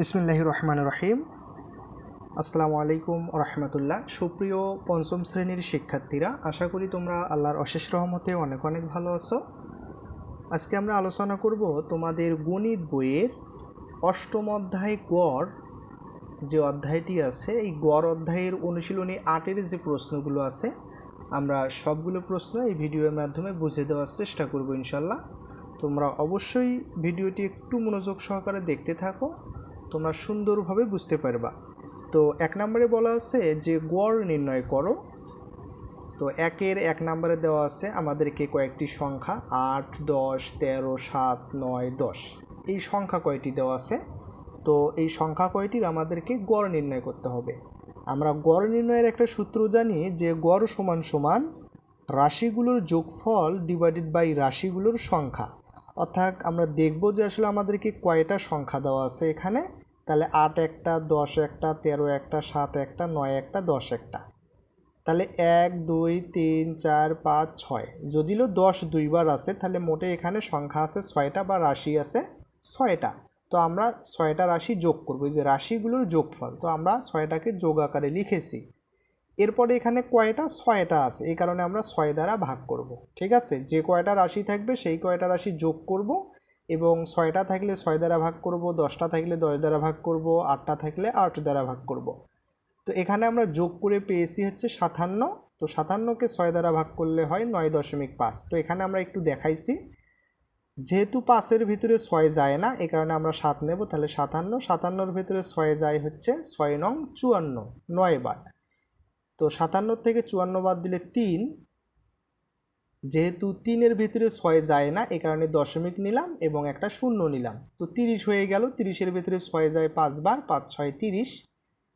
বিসমিল্লাহ রহমান রহিম। আসসালামু আলাইকুম রহমতুল্লাহ। সুপ্রিয় পঞ্চম শ্রেণির শিক্ষার্থীরা, আশা করি তোমরা আল্লাহর অশেষ রহমতে অনেক অনেক ভালো আছো। আজকে আমরা আলোচনা করব তোমাদের গণিত বইয়ের অষ্টম অধ্যায় গড় যে অধ্যায়টি আছে। এই গড় অধ্যায়ের অনুশীলনী আটের যে প্রশ্নগুলো আছে, আমরা সবগুলো প্রশ্ন এই ভিডিওর মাধ্যমে বুঝে দেওয়ার চেষ্টা করব ইনশাল্লাহ তোমরা অবশ্যই ভিডিওটি একটু মনোযোগ সহকারে দেখতে থাকো। তোমরা সুন্দরভাবে বুঝতে পারবা। তো এক নম্বরে বলা আছে যে গড় নির্ণয় করো। তো একের এক নম্বরে দেওয়া আছে আমাদেরকে কয়েকটি সংখ্যা, আট, দশ, তেরো, সাত, নয়, দশ। এই সংখ্যা কয়টি দেওয়া আছে? তো এই সংখ্যা কয়টির আমাদেরকে গড় নির্ণয় করতে হবে। আমরা গড় নির্ণয়ের একটা সূত্র জানি যে গড় সমান সমান রাশিগুলোর যোগফল ডিভাইডেড বাই রাশিগুলোর সংখ্যা। অর্থাৎ আমরা দেখব যে আসলে আমাদেরকে কয়টা সংখ্যা দেওয়া আছে এখানে। তাহলে আট একটা, দশ একটা, তেরো একটা, সাত একটা, নয় একটা, দশ একটা। তাহলে এক, দুই, তিন, চার, পাঁচ, ছয়। যদিও দশ দুইবার আছে, তাহলে মোটে এখানে সংখ্যা আছে ছয়টা বা রাশি আছে ছয়টা। তো আমরা ছয়টা রাশি যোগ করব, এই যে রাশিগুলোর যোগফল। তো আমরা ছয়টাকে যোগ আকারে লিখেছি। এরপরে এখানে কয়টা? ছয়টা আছে। এই কারণে আমরা ছয় দ্বারা ভাগ করব। ঠিক আছে? যে কয়টা রাশি থাকবে, সেই কয়টা রাশি যোগ করব এবং ছয়টা থাকলে ছয় দ্বারা ভাগ করব, দশটা থাকলে দশ দ্বারা ভাগ করব, আটটা থাকলে আট দ্বারা ভাগ করব। তো এখানে আমরা যোগ করে পেয়েছি হচ্ছে সাতান্ন। তো সাতান্নকে ছয় দ্বারা ভাগ করলে হয় নয় দশমিক পাঁচ। তো এখানে আমরা একটু দেখাইছি। যেহেতু পাঁচের ভিতরে ছয় যায় না এই কারণে আমরা সাত নেব। তাহলে সাতান্ন, সাতান্নর ভিতরে ছয় যায় হচ্ছে ছয় নং চুয়ান্ন। নয় বার তো সাতান্ন থেকে চুয়ান্ন বাদ দিলে তিন। যেহেতু তিনের ভিতরে ছয় যায় না এই কারণে দশমিক নিলাম এবং একটা শূন্য নিলাম। তো তিরিশ হয়ে গেল, তিরিশের ভিতরে ছয় যায় পাঁচবার পাঁচ, ছয়, তিরিশ।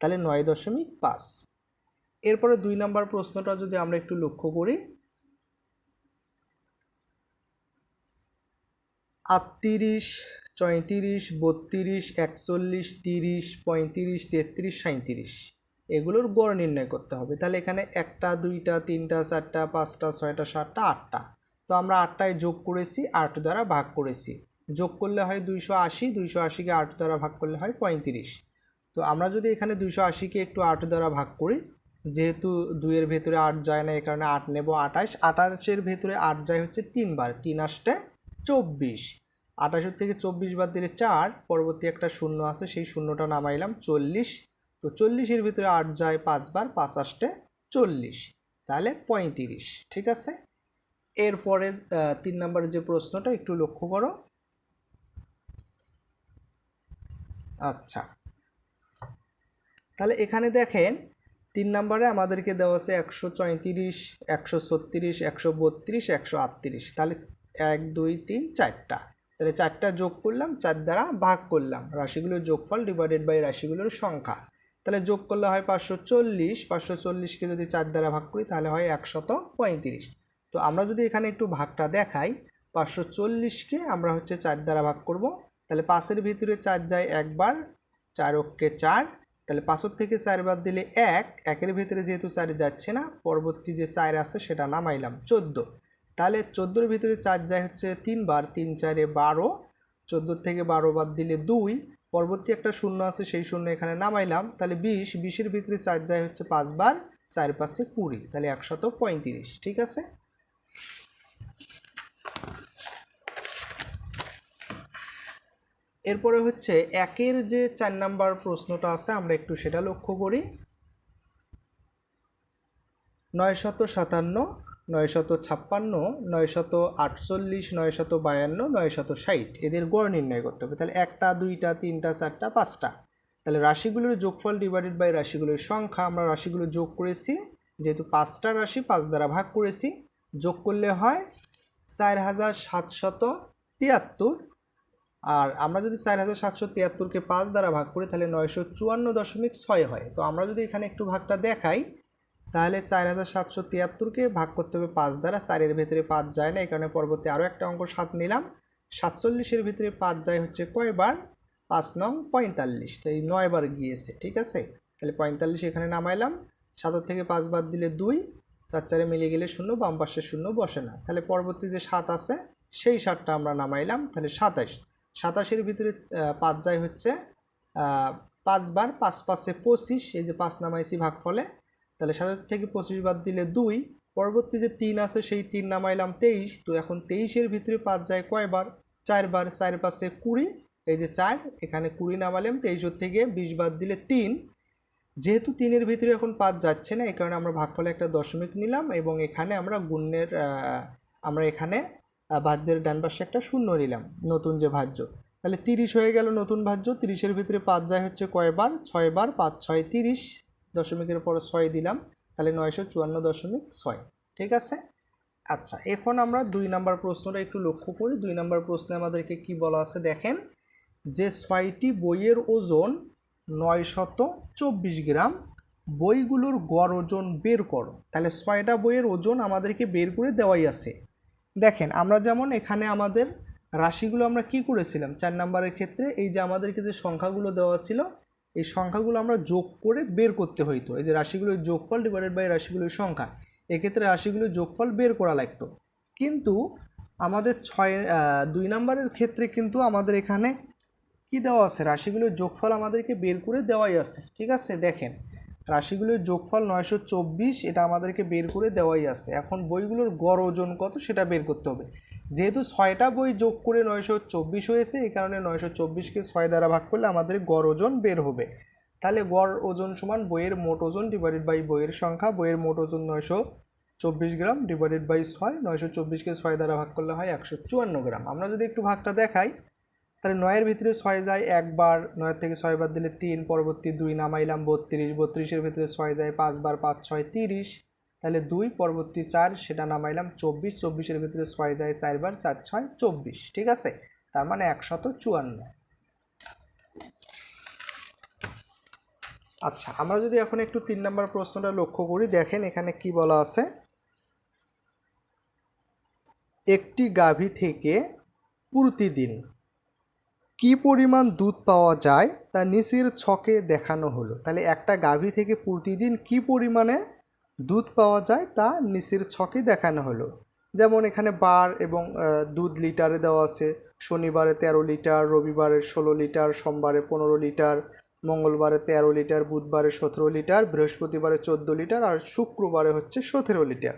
তাহলে নয় দশমিক পাঁচ। এরপরে দুই নম্বর প্রশ্নটা যদি আমরা একটু লক্ষ্য করি। আটত্রিশ, চৈত্রিশ, বত্রিশ, একচল্লিশ, তিরিশ, পঁয়ত্রিশ, তেত্রিশ সাঁত্রিশ এগুলোর গড় নির্ণয় করতে হবে। তাহলে এখানে একটা, দুইটা, তিনটা, চারটা, পাঁচটা, ছয়টা, সাতটা, আটটা। তো আমরা আটটায় যোগ করেছি, আট দ্বারা ভাগ করেছি। যোগ করলে হয় দুইশো আশি, দুইশো আশিকে আট দ্বারা ভাগ করলে হয় পঁয়ত্রিশ। তো আমরা যদি এখানে দুইশো আশিকে একটু আট দ্বারা ভাগ করি, যেহেতু দুইয়ের ভেতরে আট যায় না, এই কারণে আট নেব আঠাশ। আঠাশের ভেতরে আট যায় হচ্ছে তিনবার, তিন আসতে চব্বিশ। আঠাশের থেকে চব্বিশ বাদ দিলে চার, পরবর্তী একটা শূন্য আছে, সেই শূন্যটা নামাইলাম চল্লিশ। তো চল্লিশের ভিতরে আট যায় পাঁচবার পাঁচ আসতে চল্লিশ। তাহলে পঁয়ত্রিশ, ঠিক আছে? এরপরের তিন নম্বরের যে প্রশ্নটা, একটু লক্ষ্য করো। আচ্ছা। তাহলে এখানে দেখেন, তিন নম্বরে আমাদেরকে দেওয়া আছে একশো চৈঁত্রিশ, একশো ছত্রিশ, একশো বত্রিশ, একশো আটত্রিশ। তাহলে এক, দুই, তিন, চারটা। তাহলে চারটা যোগ করলাম, চার দ্বারা ভাগ করলাম। রাশিগুলোর যোগফল ডিভাইডেড বাই রাশিগুলোর সংখ্যা। তাহলে যোগ করলে হয় পাঁচশো চল্লিশ, পাঁচশো চল্লিশকে যদি চার দ্বারা ভাগ করি তাহলে হয় একশত পঁয়ত্রিশ। তো আমরা যদি এখানে একটু ভাগটা দেখাই, পাঁচশো চল্লিশকে আমরা হচ্ছে চার দ্বারা ভাগ করব, তাহলে পাঁচের ভিতরে চার যায় একবার চার অক্ষে চার, তাহলে পাঁচের থেকে চার বাদ দিলে এক, একের ভিতরে যেহেতু চার যাচ্ছে না, পরবর্তী যে চার আছে সেটা নামাইলাম চোদ্দ। তাহলে চোদ্দোর ভিতরে চার যায় হচ্ছে তিনবার, তিন চারে বারো, চোদ্দোর থেকে বারো বাদ দিলে দুই পরবর্তী একটা শূন্য আছে, সেই শূন্য এখানে নামাইলাম। তাহলে বিশ, বিশের ভিতরে চার যায় হচ্ছে পাঁচবার চার পাশে কুড়ি, তাহলে একশত পঁয়ত্রিশ, ঠিক আছে? এরপরে হচ্ছে একের যে চার নাম্বার প্রশ্নটা আছে, আমরা একটু সেটা লক্ষ্য করি। নয়শত সাতান্ন নয়শত ছাপ্পান্ন, নয়শত আটচল্লিশ, নয়শত বায়ান্ন, নয়শত ষাট। এদের গড় নির্ণয় করতে হবে। তাহলে একটা, দুইটা, তিনটা, চারটা, পাঁচটা। তাহলে রাশিগুলোর যোগফল ডিভাইডেড বাই রাশিগুলোর সংখ্যা আমরা রাশিগুলো যোগ করেছি। যেহেতু পাঁচটা রাশি, পাঁচ দ্বারা ভাগ করেছি, যোগ করলে হয় চার হাজার সাতশত তিয়াত্তর। আর আমরা যদি চার হাজার সাতশো তিয়াত্তরকে পাঁচ দ্বারা ভাগ করি, তাহলে নয়শো চুয়ান্ন দশমিক ছয় হয়। তো আমরা যদি এখানে একটু ভাগটা দেখাই তাহলে চার হাজার সাতশো তিয়াত্তরকে ভাগ করতে হবে পাঁচ দ্বারা। চারের ভেতরে পাঁচ যায় না, এই কারণে পরবর্তী আরও একটা অঙ্ক সাত নিলাম। সাতচল্লিশের ভিতরে পাঁচ যায় হচ্ছে কয়বার? পাঁচ নং পঁয়তাল্লিশ। তো এই নয়বার গিয়েছে, ঠিক আছে? তাহলে পঁয়তাল্লিশ এখানে নামাইলাম। সাতের থেকে পাঁচ বাদ দিলে দুই, চার চারে মিলে গেলে শূন্য, বাম পাশে শূন্য বসে না। তাহলে পরবর্তী যে সাত আছে, সেই সাতটা আমরা নামাইলাম। তাহলে সাতাশ সাতাশের ভিতরে পাঁচ যায় হচ্ছে পাঁচবার, পাঁচ পাঁচে পঁচিশ, এই যে পাঁচ নামাইছি ভাগ ফলে তাহলে সাত থেকে পঁচিশ বাদ দিলে দুই, পরবর্তী যে তিন আছে সেই তিন নামাইলাম তেইশ, তো এখন তেইশের ভিতরে পাঁচ যায় কয়বার? চারবার, চার পাশে কুড়ি, এই যে চার, এখানে কুড়ি নামালাম তেইশের থেকে বিশ বাদ দিলে তিন। যেহেতু তিনের ভিতরে এখন পাঁচ যাচ্ছে না, এই কারণে আমরা ভাগফলে একটা দশমিক নিলাম এবং এখানে আমরা গুণের আমরা এখানে ভাজ্যের ডান পাশে একটা শূন্য নিলাম, নতুন যে ভাজ্য। তাহলে তিরিশ হয়ে গেল নতুন ভাজ্য, তিরিশের ভিতরে পাঁচ যায় হচ্ছে কয়বার? ছয়বার, পাঁচ, ছয়, তিরিশ। দশমিকের পর ছয় দিলাম, তাহলে নয়শো চুয়ান্ন দশমিক ছয়। ঠিক আছে? আচ্ছা এখন আমরা দুই নাম্বার প্রশ্নটা একটু লক্ষ্য করি। দুই নাম্বার প্রশ্নে আমাদেরকে কি বলা আছে দেখেন, যে ছয়টি বইয়ের ওজন নয় শত চব্বিশ গ্রাম, বইগুলোর গড় ওজন বের করো। তাহলে ছয়টা বইয়ের ওজন আমাদেরকে বের করে দেওয়াই আছে। দেখেন, আমরা যেমন এখানে আমাদের রাশিগুলো আমরা কি করেছিলাম? চার নাম্বারের ক্ষেত্রে এই যে আমাদেরকে যে সংখ্যাগুলো দেওয়া ছিল এই সংখ্যাগুলো আমরা যোগ করে বের করতে হইতো এই যে রাশিগুলোর যোগফল ডিভাইডেড বাই রাশিগুলোর সংখ্যা, এক্ষেত্রে রাশিগুলোর যোগফল বের করা লাগতো। কিন্তু আমাদের ছয় দুই নম্বরের ক্ষেত্রে কিন্তু আমাদের এখানে কি দেওয়া আছে? রাশিগুলোর যোগফল আমাদেরকে বের করে দেওয়াই আছে। ঠিক আছে? দেখেন রাশিগুলোর যোগফল নয়শো চব্বিশ, এটা আমাদেরকে বের করে দেওয়াই আছে। এখন বইগুলোর গড় ওজন কত সেটা বের করতে হবে। যেহেতু ছয়টা বই যোগ করে নয়শো চব্বিশ হয়েছে, এই কারণে নয়শো চব্বিশকে ছয় দ্বারা ভাগ করলে আমাদের গড় ওজন বের হবে। তাহলে গড় ওজন সমান বইয়ের মোট ওজন ডিভাইডেড বাই বইয়ের সংখ্যা, বইয়ের মোট ওজন নয়শো চব্বিশ গ্রাম ডিভাইডেড বাই ছয়, নয়শো চব্বিশকে ছয় দ্বারা ভাগ করলে হয় একশো চুয়ান্ন গ্রাম। আমরা যদি একটু ভাগটা দেখাই তাহলে নয়ের ভিতরে ছয় যায় একবার নয়ের থেকে ছয় বার দিলে তিন, পরবর্তী দুই নামাইলাম বত্রিশ, বত্রিশের ভিতরে ছয় যায় পাঁচবার পাঁচ, ছয়, তিরিশ। তাহলে দুই, পরবর্তী চার, সেটা নামাইলাম চব্বিশ, চব্বিশের ভিতরে ছয় যায় চারবার চার, ছয়, চব্বিশ, ঠিক আছে? তার মানে একশত চুয়ান্ন। আচ্ছা আমরা যদি এখন একটু তিন নম্বর প্রশ্নটা লক্ষ্য করি, দেখেন এখানে কি বলা আছে? একটি গাভী থেকে প্রতিদিন কি পরিমাণ দুধ পাওয়া যায় তা নিচের ছকে দেখানো হলো। তাহলে একটা গাভী থেকে প্রতিদিন কি পরিমাণে দুধ পাওয়া যায় তা নিচের ছকে দেখানো হলো। যেমন এখানে বার এবং দুধ লিটারে দেওয়া আছে। শনিবারে তেরো লিটার, রবিবারে ষোলো লিটার, সোমবারে পনেরো লিটার, মঙ্গলবারে তেরো লিটার, বুধবারে সতেরো লিটার, বৃহস্পতিবারে চোদ্দ লিটার আর শুক্রবারে হচ্ছে সতেরো লিটার।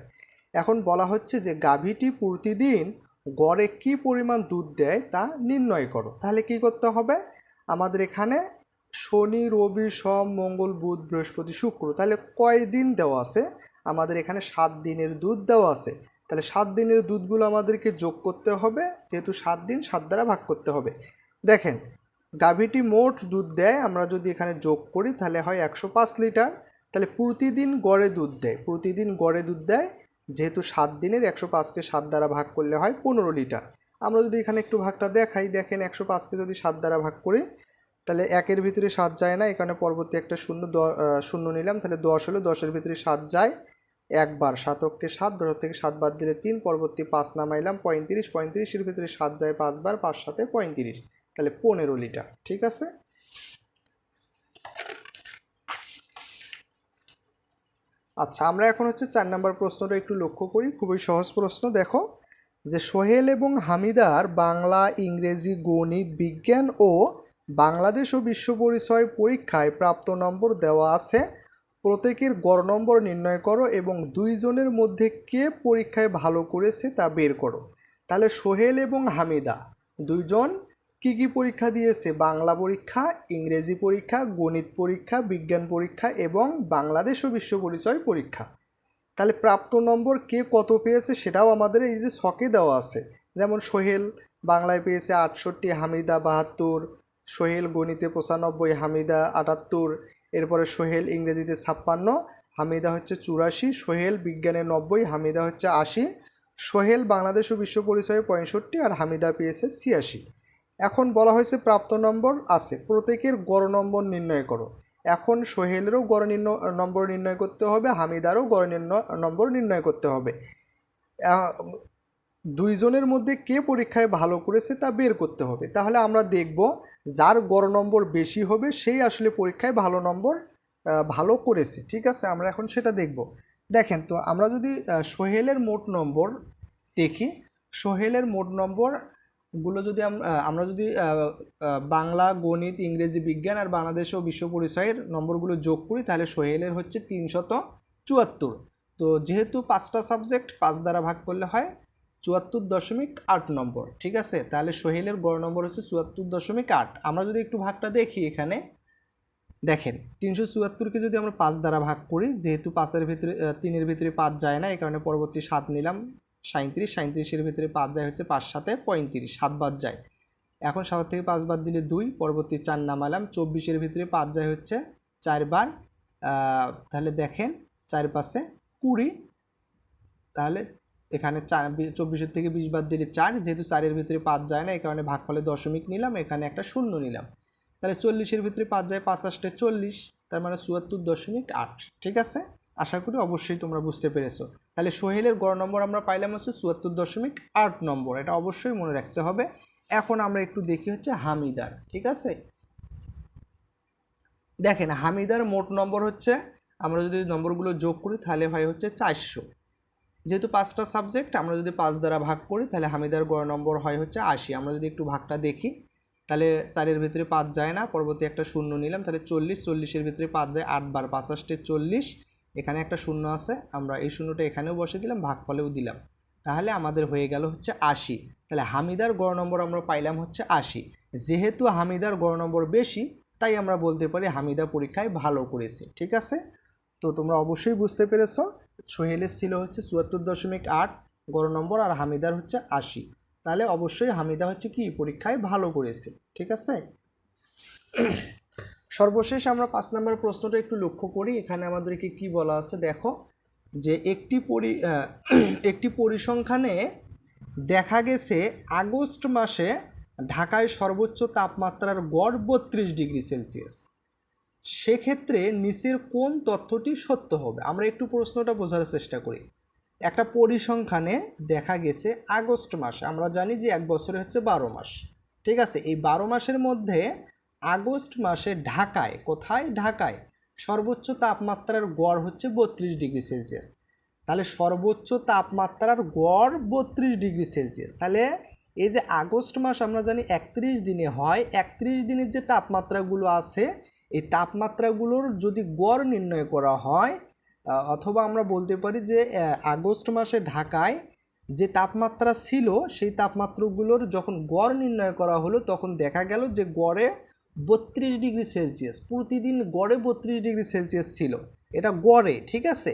এখন বলা হচ্ছে যে গাভীটি প্রতিদিন গড়ে কি পরিমাণ দুধ দেয় তা নির্ণয় করো। তাহলে কি করতে হবে? আমাদের এখানে শনি, রবি, সোম, মঙ্গল, বুধ, বৃহস্পতি, শুক্র, তাহলে কয় দিন দেওয়া আছে? আমাদের এখানে সাত দিনের দুধ দেওয়া আছে। তাহলে সাত দিনের দুধগুলো আমাদেরকে যোগ করতে হবে, যেহেতু সাত দিন সাত দ্বারা ভাগ করতে হবে। দেখেন, গাভীটি মোট দুধ দেয়, আমরা যদি এখানে যোগ করি, তাহলে হয় একশো পাঁচ লিটার। তাহলে প্রতিদিন গড়ে দুধ দেয়। প্রতিদিন গড়ে দুধ দেয় যেহেতু সাত দিনের, একশো পাঁচকে সাত দ্বারা ভাগ করলে হয় পনেরো লিটার। আমরা যদি এখানে একটু ভাগটা দেখাই, দেখেন একশো পাঁচকে যদি সাত দ্বারা ভাগ করি, তাহলে একের ভিতরে সাত যায় না, এখানে পরবর্তী একটা শূন্য দ- শূন্য নিলাম, তাহলে দশ হলো, দশের ভিতরে সাত যায় একবার। সাতককে সাত দশ থেকে সাত বাদ দিলে তিন, পরবর্তী পাঁচ নামাইলাম পঁয়ত্রিশ, পঁয়ত্রিশের ভিতরে সাত যায় পাঁচবার, পাঁচ সাথে পঁয়ত্রিশ, তাহলে পনেরো লিটার, ঠিক আছে? আচ্ছা আমরা এখন হচ্ছে চার নম্বর প্রশ্নটা একটু লক্ষ্য করি। খুবই সহজ প্রশ্ন, দেখো। যে সোহেল এবং হামিদার বাংলা, ইংরেজি, গণিত, বিজ্ঞান ও বাংলাদেশ ও বিশ্ব পরিচয় পরীক্ষায় প্রাপ্ত নম্বর দেওয়া আছে। প্রত্যেকের গড় নম্বর নির্ণয় করো এবং দুইজনের মধ্যে কে পরীক্ষায় ভালো করেছে তা বের করো। তাহলে সোহেল এবং হামিদা, দুইজন কি কি পরীক্ষা দিয়েছে? বাংলা পরীক্ষা, ইংরেজি পরীক্ষা, গণিত পরীক্ষা, বিজ্ঞান পরীক্ষা এবং বাংলাদেশ ও বিশ্ব পরিচয় পরীক্ষা। তাহলে প্রাপ্ত নম্বর কে কত পেয়েছে সেটাও আমাদের এই যে ছকে দেওয়া আছে। যেমন সোহেল বাংলায় পেয়েছে আটষট্টি, হামিদা বাহাত্তর, সোহেল গণিতে পঁচানব্বই, হামিদা আটাত্তর, এরপরে সোহেল ইংরেজিতে ছাপ্পান্ন, হামিদা হচ্ছে চুরাশি, সোহেল বিজ্ঞানে নব্বই, হামিদা হচ্ছে আশি, সোহেল বাংলাদেশ ও বিশ্ব পরিচয়ে পঁয়ষট্টি আর হামিদা পেয়েছে ছিয়াশি। এখন বলা হয়েছে প্রাপ্ত নম্বর আছে। প্রত্যেকের গড় নম্বর নির্ণয় করো। এখন সোহেলেরও গড় নির্ণয় নম্বর নির্ণয় করতে হবে, হামিদারও গড় নির্ণয় নম্বর নির্ণয় করতে হবে। দুইজনের মধ্যে কে পরীক্ষায় ভালো করেছে তা বের করতে হবে। তাহলে আমরা দেখব যার গড় নম্বর বেশি হবে, সেই আসলে পরীক্ষায় ভালো নম্বর ভালো করেছে। ঠিক আছে? আমরা এখন সেটা দেখব। দেখেন তো, আমরা যদি সোহেলের মোট নম্বর দেখি, সোহেলের মোট নম্বর গুলো যদি আমরা যদি বাংলা, গণিত, ইংরেজি বিজ্ঞান আর বাংলাদেশ ও বিশ্ব পরিচয়ের নম্বরগুলো যোগ করি, তাহলে সোহেলের হচ্ছে তিনশত চুয়াত্তর। তো যেহেতু পাঁচটা সাবজেক্ট পাঁচ দ্বারা ভাগ করলে হয় চুয়াত্তর দশমিক আট নম্বর, ঠিক আছে? তাহলে সোহেলের গড় নম্বর হচ্ছে চুয়াত্তর দশমিক আট। আমরা যদি একটু ভাগটা দেখি এখানে, দেখেন, তিনশো চুয়াত্তরকে যদি আমরা পাঁচ দ্বারা ভাগ করি, যেহেতু পাঁচের ভিতরে তিনের ভিতরে পাঁচ যায় না, এই কারণে পরবর্তী সাত নিলাম। সাঁত্রিশ সাঁত্রিশের ভিতরে পাঁচ যায় হচ্ছে পাঁচ সাথে পঁয়ত্রিশ, সাত বাদ যায়। এখন সাত থেকে পাঁচ বাদ দিলে দুই, পরবর্তী চার নামালাম, চব্বিশের ভিতরে পাঁচ যায় হচ্ছে চারবার তাহলে দেখেন চার পাশে কুড়ি, তাহলে এখানে চার চব্বিশের থেকে বিশ বাদ দিলে চার, যেহেতু চারের ভিতরে পাঁচ যায় না এই কারণে ভাগফলে দশমিক নিলাম, এখানে একটা শূন্য নিলাম। তাহলে চল্লিশের ভিতরে পাঁচ যায় পাঁচ আসতে চল্লিশ, তার মানে চুয়াত্তর দশমিক আট, ঠিক আছে? আশা করি অবশ্যই তোমরা বুঝতে পেরেছ। তাহলে সোহেলের গড় নম্বর আমরা পাইলাম হচ্ছে চুয়াত্তর দশমিক আট নম্বর, এটা অবশ্যই মনে রাখতে হবে। এখন আমরা একটু দেখি হচ্ছে হামিদার, ঠিক আছে? দেখেন, হামিদার মোট নম্বর হচ্ছে, আমরা যদি নম্বরগুলো যোগ করি তাহলে হয় হচ্ছে চারশো। যেহেতু পাঁচটা সাবজেক্ট, আমরা যদি পাঁচ দ্বারা ভাগ করি তাহলে হামিদার গড় নম্বর হয় হচ্ছে আশি। আমরা যদি একটু ভাগটা দেখি, তাহলে চারের ভিতরে পাঁচ যায় না, পরবর্তী একটা শূন্য নিলাম, তাহলে চল্লিশ, চল্লিশের ভিতরে পাঁচ যায়, আটবার পাঁচাশটে চল্লিশ এখানে একটা শূন্য আছে, আমরা এই শূন্যটা এখানেও বসে দিলাম, ভাগফলেও দিলাম। তাহলে আমাদের হয়ে গেল হচ্ছে আশি। তাহলে হামিদার গড় নম্বর আমরা পাইলাম হচ্ছে আশি। যেহেতু হামিদার গড় নম্বর বেশি, তাই আমরা বলতে পারি হামিদা পরীক্ষায় ভালো করেছে, ঠিক আছে? তো তোমরা অবশ্যই বুঝতে পেরেছ, সোহেলের ছিল হচ্ছে চুয়াত্তর দশমিক আট গড় নম্বর আর হামিদার হচ্ছে আশি। তাহলে অবশ্যই হামিদা হচ্ছে কি? পরীক্ষায় ভালো করেছে, ঠিক আছে? সর্বশেষ আমরা পাঁচ নম্বর প্রশ্নটা একটু লক্ষ্য করি। এখানে আমাদেরকে কি বলা আছে? দেখো, যে একটি পরি একটি পরিসংখ্যানে দেখা গেছে আগস্ট মাসে ঢাকায় সর্বোচ্চ তাপমাত্রার গড় বত্রিশ ডিগ্রি সেলসিয়াস। সেক্ষেত্রে নিচের কোন তথ্যটি সত্য হবে? আমরা একটু প্রশ্নটা বোঝার চেষ্টা করি। একটা পরিসংখ্যানে দেখা গেছে আগস্ট মাসে, আমরা জানি যে এক বছরে হচ্ছে বারো মাস। ঠিক আছে, এই বারো মাসের মধ্যে আগস্ট মাসে ঢাকায়, কোথায়? ঢাকায়। সর্বোচ্চ তাপমাত্রার গড় হচ্ছে বত্রিশ ডিগ্রি সেলসিয়াস। তাহলে সর্বোচ্চ তাপমাত্রার গড় বত্রিশ ডিগ্রি সেলসিয়াস। তাহলে এই যে আগস্ট মাস আমরা জানি একত্রিশ দিনে হয়, একত্রিশ দিনের যে তাপমাত্রাগুলো আছে, এই তাপমাত্রাগুলোর যদি গড় নির্ণয় করা হয় অথবা আমরা বলতে পারি যে আগস্ট মাসে ঢাকায় যে তাপমাত্রা ছিল, সেই তাপমাত্রাগুলোর যখন গড় নির্ণয় করা হলো, তখন দেখা গেল যে গড়ে বত্রিশ ডিগ্রি সেলসিয়াস, প্রতিদিন গড়ে বত্রিশ ডিগ্রি সেলসিয়াস ছিল। এটা গড়ে, ঠিক আছে?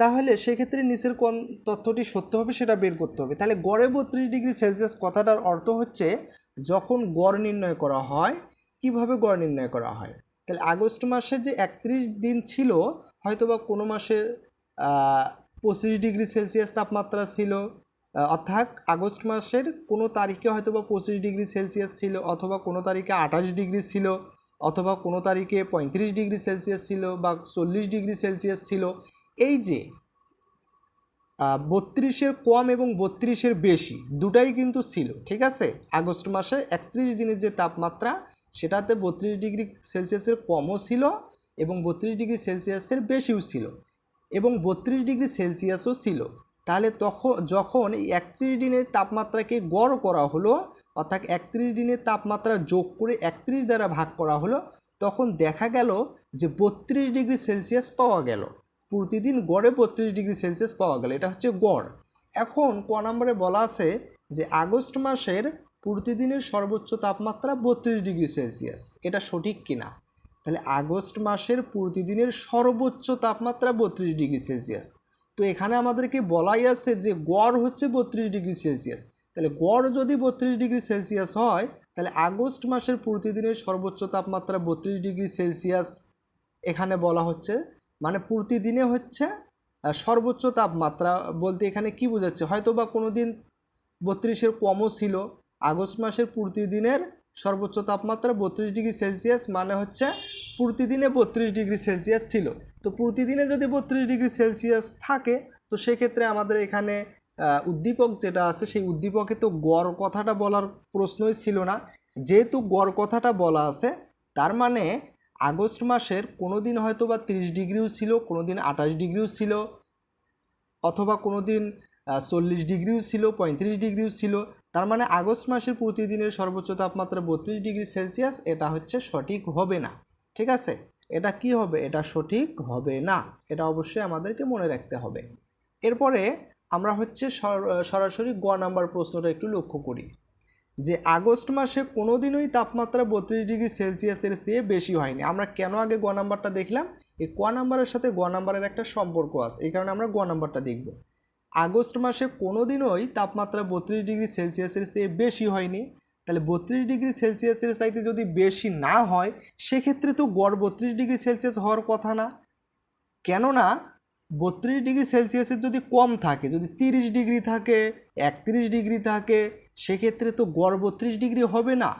তাহলে সেক্ষেত্রে নিচের কোন তথ্যটি সত্য হবে সেটা বের করতে হবে। তাহলে গড়ে বত্রিশ ডিগ্রি সেলসিয়াস কথাটার অর্থ হচ্ছে যখন গড় নির্ণয় করা হয়, কীভাবে গড় নির্ণয় করা হয়? তাহলে আগস্ট মাসে যে একত্রিশ দিন ছিল হয়তো বা কোনো মাসে পঁচিশ ডিগ্রি সেলসিয়াস তাপমাত্রা ছিল অর্থাৎ আগস্ট মাসের কোনো তারিখে হয়তো বা পঁচিশ ডিগ্রি সেলসিয়াস ছিল অথবা কোনো তারিখে আঠাশ ডিগ্রি ছিল অথবা কোনো তারিখে পঁয়ত্রিশ ডিগ্রি সেলসিয়াস ছিল বা চল্লিশ ডিগ্রি সেলসিয়াস ছিল। এই যে বত্রিশের কম এবং বত্রিশের বেশি দুটাই কিন্তু ছিল, ঠিক আছে? আগস্ট মাসে একত্রিশ দিনের যে তাপমাত্রা, সেটাতে বত্রিশ ডিগ্রি সেলসিয়াসের কমও ছিল এবং বত্রিশ ডিগ্রি সেলসিয়াসের বেশিও ছিল এবং বত্রিশ ডিগ্রি সেলসিয়াসও ছিল। তাহলে তখন, যখন একত্রিশ দিনের তাপমাত্রাকে গড় করা হলো, অর্থাৎ একত্রিশ দিনের তাপমাত্রা যোগ করে একত্রিশ দ্বারা ভাগ করা হলো, তখন দেখা গেল যে বত্রিশ ডিগ্রি সেলসিয়াস পাওয়া গেল। প্রতিদিন গড়ে বত্রিশ ডিগ্রি সেলসিয়াস পাওয়া গেল। এটা হচ্ছে গড়। এখন ক নম্বরে বলা আছে যে আগস্ট মাসের প্রতিদিনের সর্বোচ্চ তাপমাত্রা বত্রিশ ডিগ্রি সেলসিয়াস। এটা সঠিক কিনা? তাহলে আগস্ট মাসের প্রতিদিনের সর্বোচ্চ তাপমাত্রা বত্রিশ ডিগ্রি সেলসিয়াস। তো এখানে আমাদেরকে বলাই আছে যে গড় হচ্ছে বত্রিশ ডিগ্রি সেলসিয়াস। তাহলে গড় যদি বত্রিশ ডিগ্রি সেলসিয়াস হয়, তাহলে আগস্ট মাসের প্রতিদিনের সর্বোচ্চ তাপমাত্রা বত্রিশ ডিগ্রি সেলসিয়াস এখানে বলা হচ্ছে। মানে প্রতিদিনে হচ্ছে সর্বোচ্চ তাপমাত্রা বলতে এখানে কি বোঝাচ্ছে? হয়তো বা কোনো দিন বত্রিশের কমও ছিল। আগস্ট মাসের প্রতিদিনের সর্বোচ্চ তাপমাত্রা বত্রিশ ডিগ্রি সেলসিয়াস মানে হচ্ছে প্রতিদিনে বত্রিশ ডিগ্রি সেলসিয়াস ছিল। তো প্রতিদিনে যদি বত্রিশ ডিগ্রি সেলসিয়াস থাকে, তো সেক্ষেত্রে আমাদের এখানে উদ্দীপক যেটা আছে, সেই উদ্দীপকে তো গড় কথাটা বলার প্রশ্নই ছিল না। যেহেতু গড় কথাটা বলা আছে, তার মানে আগস্ট মাসের কোনো দিন হয়তো বা তিরিশ ডিগ্রিও ছিল, কোনো দিন আঠাশ ডিগ্রিও ছিল, অথবা কোনো দিন চল্লিশ ডিগ্রিও ছিল, পঁয়ত্রিশ ডিগ্রিও ছিল। তার মানে আগস্ট মাসের প্রতিদিনের সর্বোচ্চ তাপমাত্রা বত্রিশ ডিগ্রি সেলসিয়াস, এটা হচ্ছে সঠিক হবে না। ঠিক আছে? এটা কি হবে? এটা সঠিক হবে না। এটা অবশ্যই আমাদেরকে মনে রাখতে হবে। এরপরে আমরা হচ্ছে সরাসরি গ নাম্বার প্রশ্নটা একটু লক্ষ্য করি। যে আগস্ট মাসে কোনো দিনই তাপমাত্রা বত্রিশ ডিগ্রি সেলসিয়াসের চেয়ে বেশি হয়নি। আমরা কেন আগে গ নাম্বারটা দেখলাম? এই ক নাম্বারের সাথে গ নাম্বারের একটা সম্পর্ক আছে। এই কারণে আমরা গ নাম্বারটা দেখব। আগস্ট মাসে কোনো দিনই তাপমাত্রা বত্রিশ ডিগ্রি সেলসিয়াসের চেয়ে বেশি হয়নি। তাহলে বত্রিশ ডিগ্রি সেলসিয়াসের চাইতে যদি বেশি না হয়, সেক্ষেত্রে তো গড় বত্রিশ ডিগ্রি সেলসিয়াস হওয়ার কথা না। কেননা, বত্রিশ ডিগ্রি সেলসিয়াসের যদি কম থাকে, যদি তিরিশ ডিগ্রি থাকে, একত্রিশ ডিগ্রি থাকে, সেক্ষেত্রে তো গড় বত্রিশ ডিগ্রি হবে না।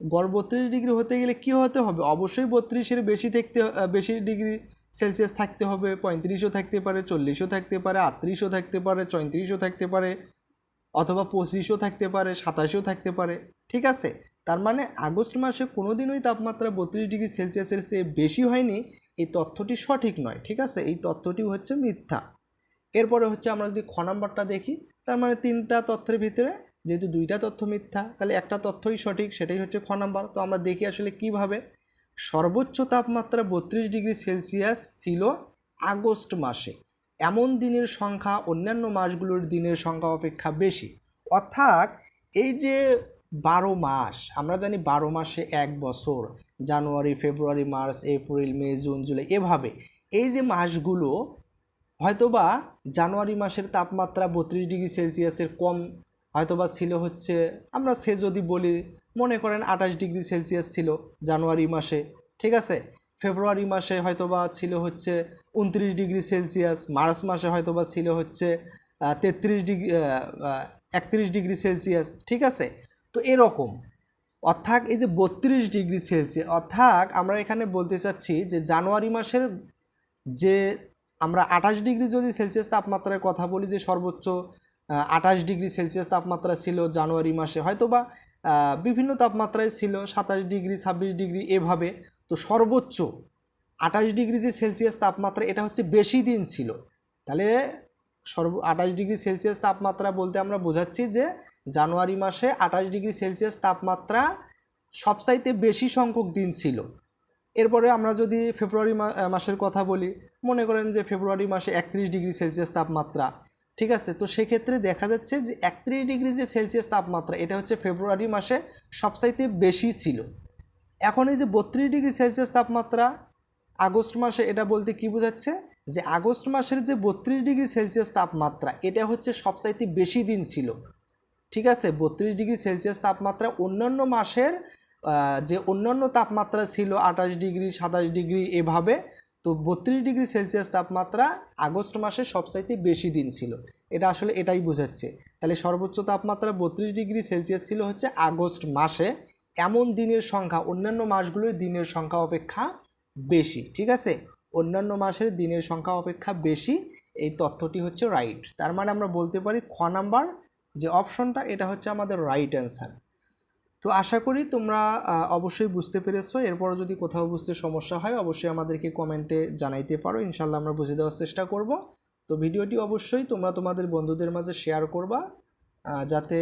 গড় বত্রিশ ডিগ্রি হতে গেলে কি হতে হবে? অবশ্যই বত্রিশের বেশি থাকতে, বেশি ডিগ্রি সেলসিয়াস থাকতে হবে, পঁয়ত্রিশও থাকতে পারে, চল্লিশও থাকতে পারে, আটত্রিশও থাকতে পারে, চৌত্রিশও থাকতে পারে। অথবা পঁচিশও থাকতে পারে, সাতাশেও থাকতে পারে, ঠিক আছে? তার মানে আগস্ট মাসে কোনো দিনই তাপমাত্রা বত্রিশ ডিগ্রি সেলসিয়াসের চেয়ে বেশি হয়নি, এই তথ্যটি সঠিক নয়, ঠিক আছে? এই তথ্যটি হচ্ছে মিথ্যা। এরপরে হচ্ছে আমরা যদি খ নাম্বারটা দেখি, তার মানে তিনটা তথ্যের ভিতরে যেহেতু দুইটা তথ্য মিথ্যা, তাহলে একটা তথ্যই সঠিক, সেটাই হচ্ছে খ নাম্বার। তো আমরা দেখি আসলে কীভাবে সর্বোচ্চ তাপমাত্রা বত্রিশ ডিগ্রি সেলসিয়াস ছিল আগস্ট মাসে। এমন দিনের সংখ্যা, অন্যান্য মাসগুলোর দিনের সংখ্যা অপেক্ষা বেশি। অর্থাৎ এই যে বারো মাস, আমরা জানি বারো মাসে এক বছর, January, February, March, April, May, June, July, এভাবে। এই যে মাসগুলো, হয়তোবা জানুয়ারি মাসের তাপমাত্রা বত্রিশ ডিগ্রি সেলসিয়াসের কম, হয়তোবা ছিল হচ্ছে, আমরা সে যদি বলি, মনে করেন আঠাশ ডিগ্রি সেলসিয়াস ছিল জানুয়ারি মাসে, ঠিক আছে? ফেব্রুয়ারি মাসে হয়তোবা ছিল হচ্ছে উনত্রিশ ডিগ্রি সেলসিয়াস, মার্চ মাসে হয়তোবা ছিল হচ্ছে তেত্রিশ ডিগ্রি একত্রিশ ডিগ্রি সেলসিয়াস, ঠিক আছে? তো এরকম। অর্থাৎ এই যে বত্রিশ ডিগ্রি সেলসিয়াস, অর্থাৎ আমরা এখানে বলতে চাচ্ছি যে জানুয়ারি মাসের যে আমরা আঠাশ ডিগ্রি যদি সেলসিয়াস তাপমাত্রার কথা বলি, যে সর্বোচ্চ আঠাশ ডিগ্রি সেলসিয়াস তাপমাত্রা ছিল জানুয়ারি মাসে হয়তো বা বিভিন্ন তাপমাত্রায় ছিল সাতাশ ডিগ্রি, ছাব্বিশ ডিগ্রি এভাবে। তো সর্বোচ্চ আঠাশ ডিগ্রি যে সেলসিয়াস তাপমাত্রা, এটা হচ্ছে বেশি দিন ছিল। তাহলে সর্ব, আঠাশ ডিগ্রি সেলসিয়াস তাপমাত্রা বলতে আমরা বোঝাচ্ছি যে জানুয়ারি মাসে আঠাশ ডিগ্রি সেলসিয়াস তাপমাত্রা সবচাইতে বেশি সংখ্যক দিন ছিল। এরপরে আমরা যদি ফেব্রুয়ারি মাসের কথা বলি, মনে করেন যে ফেব্রুয়ারি মাসে একত্রিশ ডিগ্রি সেলসিয়াস তাপমাত্রা, ঠিক আছে? তো সেক্ষেত্রে দেখা যাচ্ছে যে একত্রিশ ডিগ্রি যে সেলসিয়াস তাপমাত্রা, এটা হচ্ছে ফেব্রুয়ারি মাসে সবচাইতে বেশি ছিল। এখন এই যে বত্রিশ ডিগ্রি সেলসিয়াস তাপমাত্রা আগস্ট মাসে এটা বলতে কি বোঝাচ্ছে? যে আগস্ট মাসের যে বত্রিশ ডিগ্রি সেলসিয়াস তাপমাত্রা, এটা হচ্ছে সবচাইতে বেশি দিন ছিল। ঠিক আছে? বত্রিশ ডিগ্রি সেলসিয়াস তাপমাত্রা অন্যান্য মাসের যে অন্যান্য তাপমাত্রা ছিল আঠাশ ডিগ্রি, সাতাশ ডিগ্রি এভাবে, তো বত্রিশ ডিগ্রি সেলসিয়াস তাপমাত্রা আগস্ট মাসে সবচাইতে বেশি দিন ছিল। এটা আসলে এটাই বোঝাচ্ছে। তাহলে সর্বোচ্চ তাপমাত্রা বত্রিশ ডিগ্রি সেলসিয়াস ছিল হচ্ছে আগস্ট মাসে। এমন দিনের সংখ্যা, অন্যান্য মাসগুলোর দিনের সংখ্যা অপেক্ষা বেশি, ঠিক আছে? অন্যান্য মাসের দিনের সংখ্যা অপেক্ষা বেশি, এই তথ্যটি হচ্ছে রাইট তার মানে আমরা বলতে পারি খ নাম্বার যে অপশনটা, এটা হচ্ছে আমাদের রাইট অ্যান্সার তো আশা করি তোমরা অবশ্যই বুঝতে পেরেছ। এরপর যদি কোথাও বুঝতে সমস্যা হয়, অবশ্যই আমাদেরকে কমেন্টে জানাইতে পারো। ইনশাল্লাহ আমরা বুঝে দেওয়ার চেষ্টা করব। তো ভিডিওটি অবশ্যই তোমরা তোমাদের বন্ধুদের মাঝে শেয়ার করবা যাতে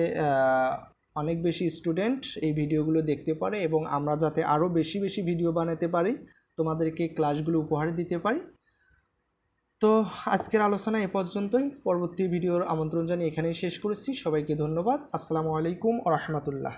অনেক বেশি স্টুডেন্ট এই ভিডিওগুলো দেখতে পারে এবং আমরা যাতে আরও বেশি বেশি ভিডিও বানাতে পারি, তোমাদেরকে ক্লাসগুলো উপহার দিতে পারি। তো আজকের আলোচনা এ পর্যন্তই। পরবর্তী ভিডিওর আমন্ত্রণ জানিয়ে এখানেই শেষ করেছি। সবাইকে ধন্যবাদ। আসসালামু আলাইকুম আ রহমতুল্লাহ।